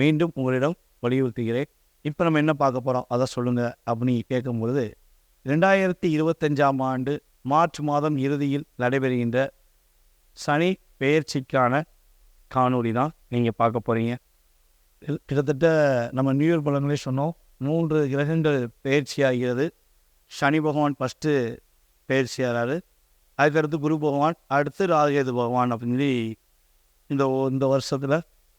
மீண்டும் உங்களிடம் வலியுறுத்துகிறேன். இப்போ நம்ம என்ன பார்க்க போகிறோம் அதை சொல்லுங்கள் அப்படின்னு கேட்கும் பொழுது ரெண்டாயிரத்தி இருபத்தஞ்சாம் ஆண்டு மார்ச் மாதம் இறுதியில் நடைபெறுகின்ற சனி பெயர்ச்சிக்கான காணொலி தான் நீங்கள் பார்க்க போகிறீங்க கிட்டத்தட்ட நம்ம நியூ இயர் பலங்களே சொன்னோம். மூன்று கிரகங்கள் பெயர்ச்சி ஆகிறது சனி பகவான் ஃபஸ்ட்டு பெயர்ச்சி ஆகிறாரு அதுக்கடுத்து குரு பகவான் அடுத்து ராகேது பகவான் அப்படின்னு சொல்லி இந்த இந்த வருஷத்தில்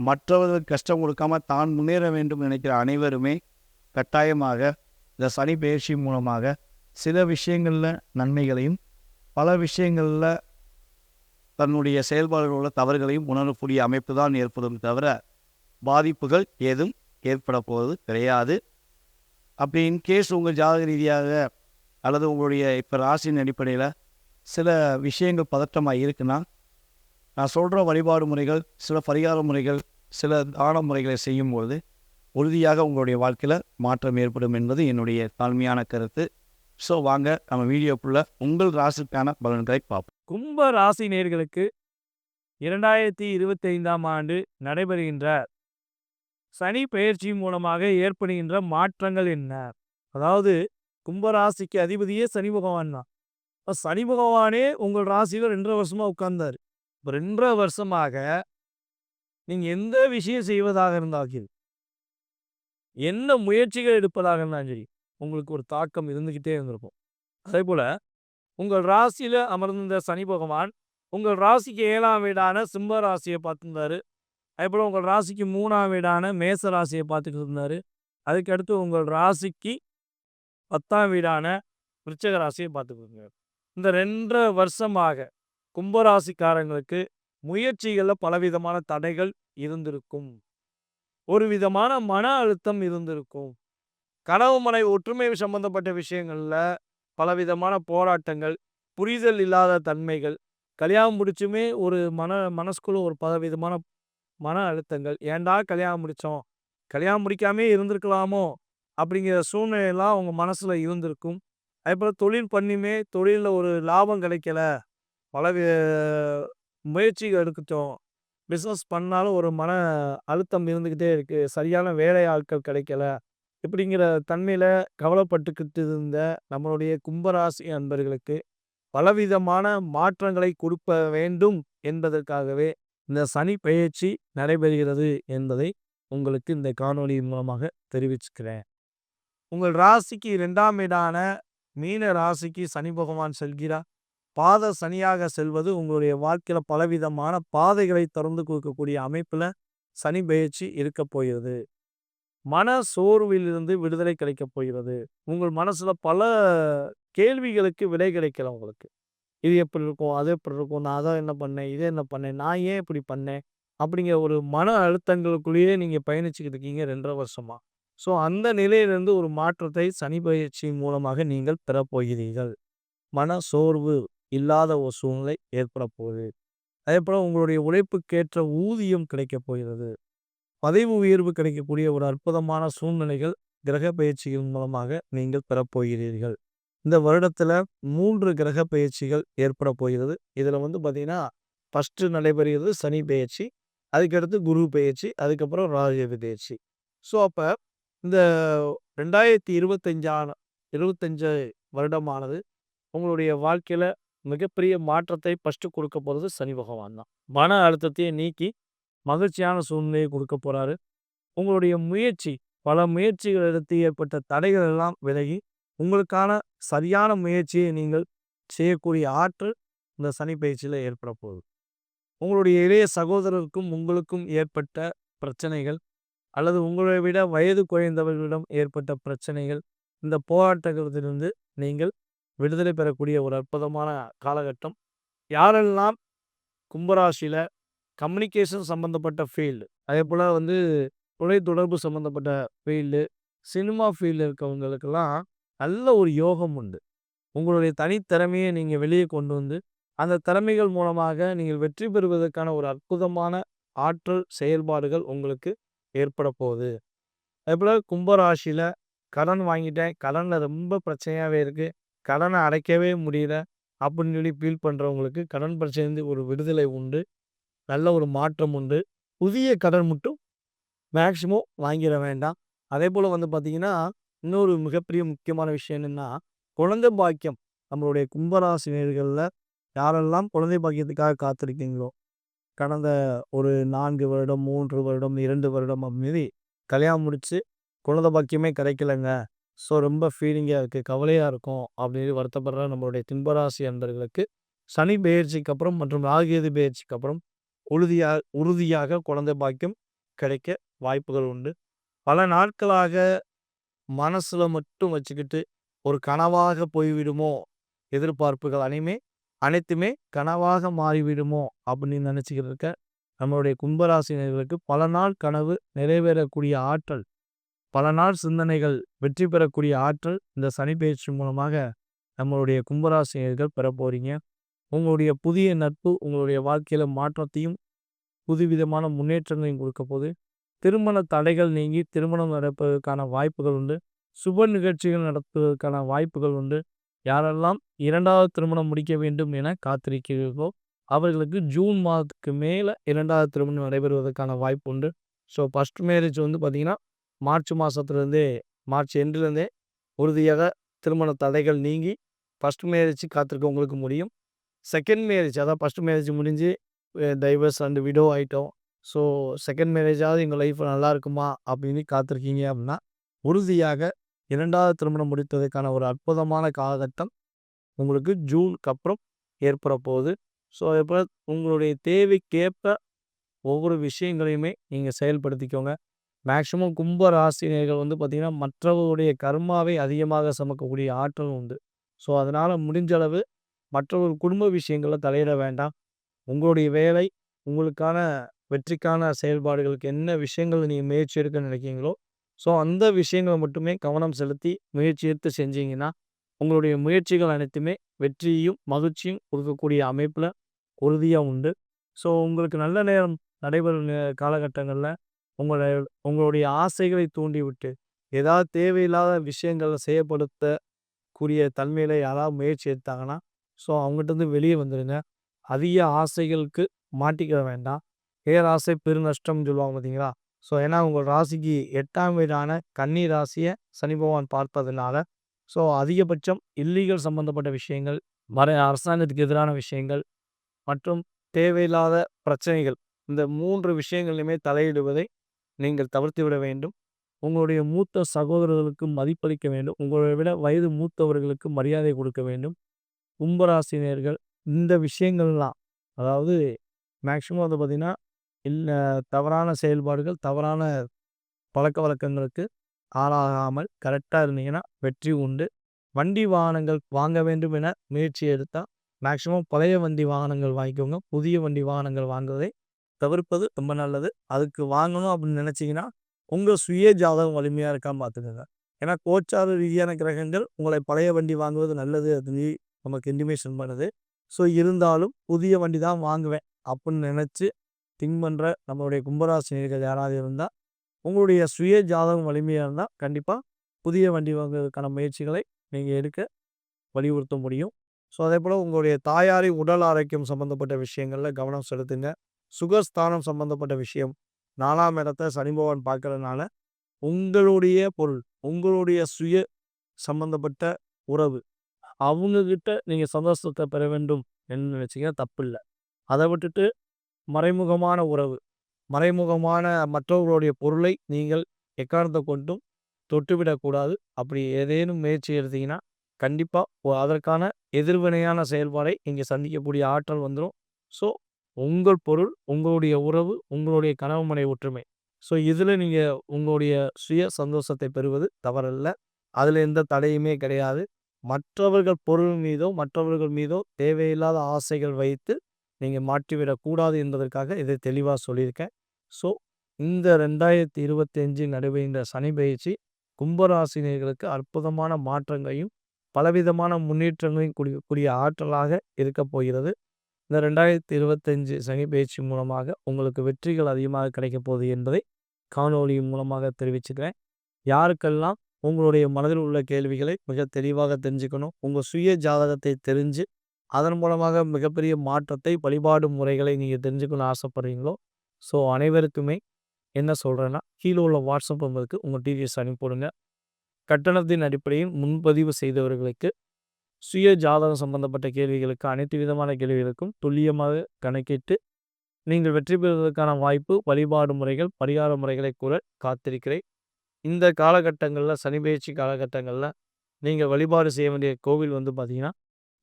மற்றவர்களுக்கு கஷ்டம் கொடுக்காம தான் முன்னேற வேண்டும் நினைக்கிற அனைவருமே கட்டாயமாக இந்த சனி பயிற்சி மூலமாக சில விஷயங்களில் நன்மைகளையும் பல விஷயங்களில் தன்னுடைய செயல்பாடுகள் உள்ள தவறுகளையும் உணரக்கூடிய அமைப்பு தான் ஏற்படும் தவிர பாதிப்புகள் ஏதும் ஏற்பட போவது கிடையாது. அப்படி இன்கேஸ் உங்கள் ஜாதக ரீதியாக அல்லது உங்களுடைய இப்போ ராசியின் அடிப்படையில் சில விஷயங்கள் பதற்றமாக இருக்குன்னா நான் சொல்கிற வழிபாடு முறைகள் சில பரிகார முறைகள் சில தான முறைகளை செய்யும்போது உறுதியாக உங்களுடைய வாழ்க்கையில் மாற்றம் ஏற்படும் என்பது என்னுடைய தாழ்மையான கருத்து. ஸோ வாங்க நம்ம வீடியோக்குள்ள உங்கள் ராசிக்கான பலன்களை பார்ப்போம். கும்ப ராசி நேர்களுக்கு இரண்டாயிரத்தி இருபத்தி ஐந்தாம் ஆண்டு நடைபெறுகின்ற சனி பயிற்சி மூலமாக ஏற்படுகின்ற மாற்றங்கள் என்ன? அதாவது கும்பராசிக்கு அதிபதியே சனி பகவான் தான். சனி பகவானே உங்கள் ராசியில் ரெண்டரை வருஷமாக உட்கார்ந்தார். ரெண்டரை வருஷமாக நீங்கள் எந்த விஷயம் செய்வதாக இருந்தாலும் சரி. என்ன முயற்சிகள் எடுப்பதாக இருந்தாலும் சரி உங்களுக்கு ஒரு தாக்கம் இருந்துக்கிட்டே இருந்திருக்கும். அதே போல உங்கள் ராசியில அமர்ந்த சனி பகவான் உங்கள் ராசிக்கு ஏழாம் வீடான சிம்ம ராசியை பார்த்துருந்தாரு. அதே போல் உங்கள் ராசிக்கு மூணாம் வீடான மேச ராசியை பார்த்துட்டு இருந்தார். அதுக்கடுத்து உங்கள் ராசிக்கு பத்தாம் வீடான விருச்சக ராசியை பார்த்துக்கிட்டு இருந்தார். இந்த ரெண்டரை வருஷமாக கும்பராசிக்காரங்களுக்கு முயற்சிகளில் பலவிதமான தடைகள் இருந்திருக்கும். ஒரு விதமான மன அழுத்தம் இருந்திருக்கும். கனவு மனை ஒற்றுமை சம்பந்தப்பட்ட விஷயங்கள்ல பலவிதமான போராட்டங்கள் புரிதல் இல்லாத தன்மைகள் கல்யாணம் முடிச்சுமே ஒரு மன மனசுக்குள்ள ஒரு பலவிதமான மன அழுத்தங்கள். ஏன்டா கல்யாணம் முடித்தோம் கல்யாணம் முடிக்காமே இருந்திருக்கலாமோ? அப்படிங்கிற சூழ்நிலையெல்லாம் அவங்க மனசில் இருந்திருக்கும். அதேபோல் தொழில் பண்ணியுமே தொழிலில் ஒரு லாபம் கிடைக்கல. பல வி- முயற்சிகள் எடுத்துட்டோம் பிஸ்னஸ் பண்ணாலும் ஒரு மன அழுத்தம் இருந்துக்கிட்டே இருக்குது சரியான வேலை ஆட்கள் கிடைக்கல. இப்படிங்கிற தன்மையில் கவலைப்பட்டுக்கிட்டு இருந்த நம்மளுடைய கும்பராசி அன்பர்களுக்கு பலவிதமான மாற்றங்களை கொடுக்க வேண்டும் என்பதற்காகவே இந்த சனி பயிற்சி நடைபெறுகிறது என்பதை உங்களுக்கு இந்த காணொலி மூலமாக தெரிவிச்சுக்கிறேன். உங்கள் ராசிக்கு இரண்டாம் இடான மீன ராசிக்கு சனி பகவான் செல்கிறார். பாத சனியாக செல்வது உங்களுடைய வாழ்க்கையில் பலவிதமான பாதைகளை திறந்து கொடுக்கக்கூடிய அமைப்பில் சனி பயிற்சி இருக்க போகிறது. மன சோர்விலிருந்து விடுதலை கிடைக்கப் போகிறது. உங்கள் மனசில் பல கேள்விகளுக்கு விடை கிடைக்கல உங்களுக்கு. இது எப்படி இருக்கும்? அது எப்படி இருக்கும்? நான் அதை என்ன பண்ணேன்? இதை என்ன பண்ணேன்? நான் ஏன் இப்படி பண்ணேன்? அப்படிங்கிற ஒரு மன அழுத்தங்களுக்குள்ளேயே நீங்கள் பயணிச்சுக்கிட்டு இருக்கீங்க ரெண்டரை வருஷமாக ஸோ அந்த நிலையிலிருந்து ஒரு மாற்றத்தை சனி பயிற்சி மூலமாக நீங்கள் பெறப்போகிறீர்கள் மன சோர்வு. இல்லாத ஒரு சூழ்நிலை ஏற்பட போகுது. அதே போல் உங்களுடைய உழைப்புக்கேற்ற ஊதியம் கிடைக்கப் போகிறது. பதவி உயர்வு கிடைக்கக்கூடிய ஒரு அற்புதமான சூழ்நிலைகள் கிரக பயிற்சிகள் மூலமாக நீங்கள் பெறப்போகிறீர்கள் இந்த வருடத்தில் மூன்று கிரக பயிற்சிகள் ஏற்பட போகிறது. இதில் வந்து பார்த்திங்கன்னா ஃபஸ்ட்டு நடைபெறுகிறது சனி பயிற்சி அதுக்கடுத்து குரு பயிற்சி அதுக்கப்புறம் ராஜ பயிற்சி. ஸோ அப்போ இந்த ரெண்டாயிரத்தி இருபத்தஞ்சான இருபத்தஞ்சு வருடமானது உங்களுடைய வாழ்க்கையில் மிகப்பெரிய மாற்றத்தை ஃபஸ்ட்டு கொடுக்க போகிறது சனி பகவான் தான். மன அழுத்தத்தையே நீக்கி மகிழ்ச்சியான சூழ்நிலையை கொடுக்க போகிறாரு உங்களுடைய முயற்சி பல முயற்சிகள் எடுத்து ஏற்பட்ட தடைகள் எல்லாம் விலகி உங்களுக்கான சரியான முயற்சியை நீங்கள் செய்யக்கூடிய ஆற்றல் இந்த சனி பயிற்சியில் ஏற்பட போகுது. உங்களுடைய இளைய சகோதரருக்கும் உங்களுக்கும் ஏற்பட்ட பிரச்சனைகள் அல்லது உங்களை விட வயது குறைந்தவர்களிடம் ஏற்பட்ட பிரச்சனைகள் இந்த போராட்டத்திலிருந்து நீங்கள் விடுதலை பெறக்கூடிய ஒரு அற்புதமான காலகட்டம். யாரெல்லாம் கும்பராசியில் கம்யூனிகேஷன் சம்மந்தப்பட்ட ஃபீல்டு அதே போல் வந்து தொலைத்தொடர்பு சம்மந்தப்பட்ட ஃபீல்டு சினிமா ஃபீல்டு இருக்கவங்களுக்கெல்லாம் நல்ல ஒரு யோகம் உண்டு. உங்களுடைய தனித்திறமையை நீங்கள் வெளியே கொண்டு வந்து அந்த திறமைகள் மூலமாக நீங்கள் வெற்றி பெறுவதற்கான ஒரு அற்புதமான ஆற்றல் செயல்பாடுகள் உங்களுக்கு ஏற்பட போகுது. அதேபோல் கும்பராசியில் கடன் வாங்கிட்டேன். கடனில் ரொம்ப பிரச்சனையாகவே இருக்குது கடனை அடைக்கவே முடியல அப்படின்னு சொல்லி ஃபீல் பண்ணுறவங்களுக்கு கடன் பிரச்சனை ஒரு விடுதலை உண்டு. நல்ல ஒரு மாற்றம் உண்டு. புதிய கடன் மட்டும் மேக்சிமம் வாங்கிட வேண்டாம். அதே போல் வந்து பார்த்திங்கன்னா இன்னொரு மிகப்பெரிய முக்கியமான விஷயம் என்னென்னா குழந்தை பாக்கியம். நம்மளுடைய கும்பராசினியர்களில் யாரெல்லாம் குழந்தை பாக்கியத்துக்காக காத்திருக்கீங்களோ கடந்த ஒரு நான்கு வருடம் மூன்று வருடம் இரண்டு வருடம் அப்படி கல்யாணம் முடித்து குழந்தை பாக்கியமே கிடைக்கலங்க. ஸோ ரொம்ப ஃபீலிங்காக இருக்குது கவலையாக இருக்கும் அப்படின்னு வருத்தப்படுற நம்மளுடைய தின்பராசி அன்பர்களுக்கு சனி பெயர்ச்சிக்கு அப்புறம் மற்றும் ராகுகேது பெயர்ச்சிக்கு அப்புறம் உறுதியாக உறுதியாக குழந்தை பாக்கியம் கிடைக்க வாய்ப்புகள் உண்டு. பல நாட்களாக மனசில் மட்டும் வச்சுக்கிட்டு ஒரு கனவாக போய்விடுமோ எதிர்பார்ப்புகள் அனைமே அனைத்துமே கனவாக மாறிவிடுமோ அப்படின்னு நினச்சிக்கிட்டு இருக்க நம்மளுடைய கும்பராசினர்களுக்கு பல நாள் கனவு நிறைவேறக்கூடிய ஆற்றல் பல நாள் சிந்தனைகள் வெற்றி பெறக்கூடிய ஆற்றல் இந்த சனி பயிற்சி மூலமாக நம்மளுடைய கும்பராசினியர்கள் பெற போகிறீங்க உங்களுடைய புதிய நட்பு உங்களுடைய வாழ்க்கையில் மாற்றத்தையும் புதுவிதமான முன்னேற்றங்களையும் கொடுக்க போது திருமண தடைகள் நீங்கி திருமணம் நடப்பதற்கான வாய்ப்புகள் உண்டு. சுப நிகழ்ச்சிகள் நடத்துவதற்கான வாய்ப்புகள் உண்டு. யாரெல்லாம் இரண்டாவது திருமணம் முடிக்க வேண்டும் என காத்திருக்கிறீர்களோ அவர்களுக்கு ஜூன் மாதத்துக்கு மேலே இரண்டாவது திருமணம் நடைபெறுவதற்கான வாய்ப்பு உண்டு. ஸோ ஃபஸ்ட் மேரேஜ் வந்து பார்த்திங்கன்னா மார்ச் மாதத்துலேருந்தே மார்ச் எண்டுலேருந்தே உறுதியாக திருமண தடைகள் நீங்கி ஃபஸ்ட் மேரேஜ் காத்திருக்கவங்களுக்கு முடியும். செகண்ட் மேரேஜ் அதான் ஃபஸ்ட் மேரேஜ் முடிஞ்சு டைவர்ஸ் அண்ட் விடோ ஆகிட்டோம் ஸோ செகண்ட் மேரேஜாவது எங்கள் லைஃப் நல்லா இருக்குமா அப்படின்னு காத்திருக்கீங்க அப்படின்னா உறுதியாக இரண்டாவது திருமணம் முடித்ததுக்கான ஒரு அற்புதமான காலகட்டம் உங்களுக்கு ஜூனுக்கு அப்புறம் ஏற்பட போகுது. ஸோ இப்போ உங்களுடைய தேவைக்கேற்ப ஒவ்வொரு விஷயங்களையுமே நீங்கள் செயல்படுத்திக்கோங்க. மேக்சிமம் கும்ப ராசினியர்கள் வந்து பார்த்திங்கன்னா மற்றவர்களுடைய கர்மாவை அதிகமாக சமக்கக்கூடிய ஆற்றல் உண்டு. ஸோ அதனால் முடிஞ்ச அளவு மற்றவர் குடும்ப விஷயங்களில் தலையிட வேண்டாம். உங்களுடைய வேலை உங்களுக்கான வெற்றிக்கான செயல்பாடுகளுக்கு என்ன விஷயங்கள் நீங்கள் முயற்சி எடுக்க நினைக்கிறீங்களோ ஸோ அந்த விஷயங்களை மட்டுமே கவனம் செலுத்தி முயற்சி எடுத்து செஞ்சீங்கன்னா உங்களுடைய முயற்சிகள் அனைத்துமே வெற்றியும் மகிழ்ச்சியும் கொடுக்கக்கூடிய அமைப்பில் உறுதியாக உண்டு. ஸோ உங்களுக்கு நல்ல நேரம் நடைபெறும் காலகட்டங்களில் உங்களை உங்களுடைய ஆசைகளை தூண்டிவிட்டு ஏதாவது தேவையில்லாத விஷயங்களை செய்யப்படுத்தக்கூடிய தன்மையில யாராவது முயற்சி எடுத்தாங்கன்னா ஸோ அவங்ககிட்ட வெளியே வந்துடுங்க அதிக ஆசைகளுக்கு மாட்டிக்கிற வேண்டாம். பேராசை பெருநஷ்டம்னு சொல்லுவாங்க பார்த்தீங்களா? ஸோ ஏன்னா உங்கள் ராசிக்கு எட்டாம் வீடான கன்னி ராசியை சனி பகவான் பார்ப்பதனால ஸோ அதிகபட்சம் இல்லீகல் சம்பந்தப்பட்ட விஷயங்கள் மர அரசாங்கத்துக்கு எதிரான விஷயங்கள் மற்றும் தேவையில்லாத பிரச்சனைகள் இந்த மூன்று விஷயங்களிலுமே தலையிடுவதை நீங்கள் தவிர்த்து விட வேண்டும். உங்களுடைய மூத்த சகோதரர்களுக்கு மதிப்பளிக்க வேண்டும். உங்களை விட வயது மூத்தவர்களுக்கு மரியாதை கொடுக்க வேண்டும். கும்பராசினியர்கள் இந்த விஷயங்கள்லாம் அதாவது மேக்சிமம் வந்து பார்த்திங்கன்னா இல்லை தவறான செயல்பாடுகள் தவறான பழக்க வழக்கங்களுக்கு ஆளாகாமல் கரெக்டாக இருந்தீங்கன்னா வெற்றி உண்டு. வண்டி வாகனங்கள் வாங்க வேண்டும் என முயற்சி எடுத்தால் மேக்சிமம் பழைய வண்டி வாகனங்கள் வாங்கிக்கோங்க. புதிய வண்டி வாகனங்கள் வாங்குவதை தவிர்ப்பது ரொம்ப நல்லது. அதுக்கு வாங்கணும் அப்படின்னு நினச்சிங்கன்னா உங்கள் சுய ஜாதகம் வலிமையாக இருக்கான்னு பார்த்துக்கோங்க. ஏன்னா கோச்சார ரீதியான கிரகங்கள் உங்களை பழைய வண்டி வாங்குவது நல்லது அப்படின்னு நமக்கு இன்டிமேஷன் பண்ணுது. ஸோ இருந்தாலும் புதிய வண்டி தான் வாங்குவேன் அப்படின்னு நினச்சி திங்க் பண்ணுற நம்மளுடைய கும்பராசினியர்கள் யாராவது இருந்தால் உங்களுடைய சுய ஜாதகம் வலிமையாக இருந்தால் கண்டிப்பாக புதிய வண்டி வாங்குவதற்கான முயற்சிகளை நீங்கள் எடுக்க வலியுறுத்த முடியும். ஸோ அதே போல் உங்களுடைய தாயாரின் உடல் ஆரோக்கியம் சம்மந்தப்பட்ட விஷயங்களில் கவனம் செலுத்துங்க. சுகஸ்தானம் சம்மந்தப்பட்ட விஷயம். நாலாம் இடத்த சனி பகவான் பார்க்கறதுனால உங்களுடைய பொருள் உங்களுடைய சுய சம்பந்தப்பட்ட உறவு அவங்கக்கிட்ட நீங்கள் சந்தோஷத்தை பெற வேண்டும் என்று நினச்சிங்கன்னா தப்பு இல்லை அதை விட்டுட்டு மறைமுகமான உறவு மறைமுகமான மற்றவர்களுடைய பொருளை நீங்கள் எக்காரணத்தை கொண்டும் தொட்டுவிடக்கூடாது அப்படி ஏதேனும் முயற்சி எடுத்தீங்கன்னா கண்டிப்பாக அதற்கான எதிர்வினையான செயல்பாடை இங்கே சந்திக்கக்கூடிய ஆற்றல் வந்துடும் ஸோ உங்கள் பொருள் உங்களுடைய உறவு உங்களுடைய கனவு மனை ஒற்றுமை. ஸோ இதில் நீங்கள் உங்களுடைய சுய சந்தோஷத்தை பெறுவது தவறல்ல. அதில் எந்த தடையுமே கிடையாது. மற்றவர்கள் பொருள் மீதோ மற்றவர்கள் மீதோ தேவையில்லாத ஆசைகள் வைத்து நீங்கள் மாற்றிவிடக்கூடாது என்பதற்காக இதை தெளிவாக சொல்லியிருக்கேன். ஸோ இந்த ரெண்டாயிரத்தி இருபத்தஞ்சு நடைபெறுகின்ற சனி பயிற்சி கும்பராசினியர்களுக்கு அற்புதமான மாற்றங்களையும் பலவிதமான முன்னேற்றங்களையும் கூடிய கூடிய ஆற்றலாக இருக்கப் போகிறது. இந்த ரெண்டாயிரத்தி இருபத்தஞ்சு சனி பயிற்சி மூலமாக உங்களுக்கு வெற்றிகள் அதிகமாக கிடைக்கப் போகுது என்பதை காணொலி மூலமாக தெரிவிச்சுக்கிறேன். யாருக்கெல்லாம் உங்களுடைய மனதில் உள்ள கேள்விகளை மிக தெளிவாக தெரிஞ்சுக்கணும் உங்கள் சுய ஜாதகத்தை தெரிஞ்சு அதன் மூலமாக மிகப்பெரிய மாற்றத்தை வழிபாடு முறைகளை நீங்கள் தெரிஞ்சுக்கணும்னு ஆசைப்படுறீங்களோ ஸோ அனைவருக்குமே என்ன சொல்கிறேன்னா கீழே உள்ள வாட்ஸ்அப் நம்பருக்கு உங்கள் டிவிஎஸ் அனுப்பிவிடுங்க கட்டணத்தின் அடிப்படையில் முன்பதிவு செய்தவர்களுக்கு சுய ஜாதகம் சம்பந்தப்பட்ட கேள்விகளுக்கு அனைத்து விதமான கேள்விகளுக்கும் துல்லியமாக கணக்கிட்டு நீங்கள் வெற்றி பெறுவதற்கான வாய்ப்பு வழிபாடு முறைகள் பரிகார முறைகளை கூற காத்திருக்கிறேன். இந்த காலகட்டங்களில் சனி பயிற்சி காலகட்டங்களில் நீங்கள் வழிபாடு செய்ய வேண்டிய கோவில் வந்து பார்த்தீங்கன்னா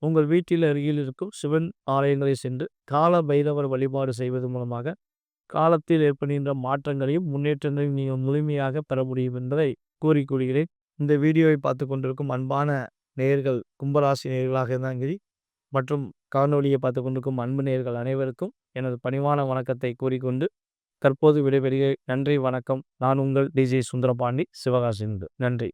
உங்கள் வீட்டில் அருகில் இருக்கும் சிவன் ஆலயங்களை சென்று கால பைரவர் வழிபாடு செய்வது மூலமாக காலத்தில் ஏற்படுகின்ற மாற்றங்களையும் முன்னேற்றங்களையும் நீங்கள் முழுமையாக பெற முடியும் என்பதை கூறிக்கொள்கிறேன் இந்த வீடியோவை பார்த்து கொண்டிருக்கும் அன்பான நேர்கள் கும்பராசி நேர்களாக இருந்தாலும் சரி மற்றும் காணொலியை பார்த்து கொண்டிருக்கும் அன்பு நேர்கள் அனைவருக்கும் எனது பணிவான வணக்கத்தை கூறிக்கொண்டு தற்போது விடைபெறுகிறேன். நன்றி வணக்கம். நான் உங்கள் டிஜே சுந்தரபாண்டி சிவகாசி நன்றி.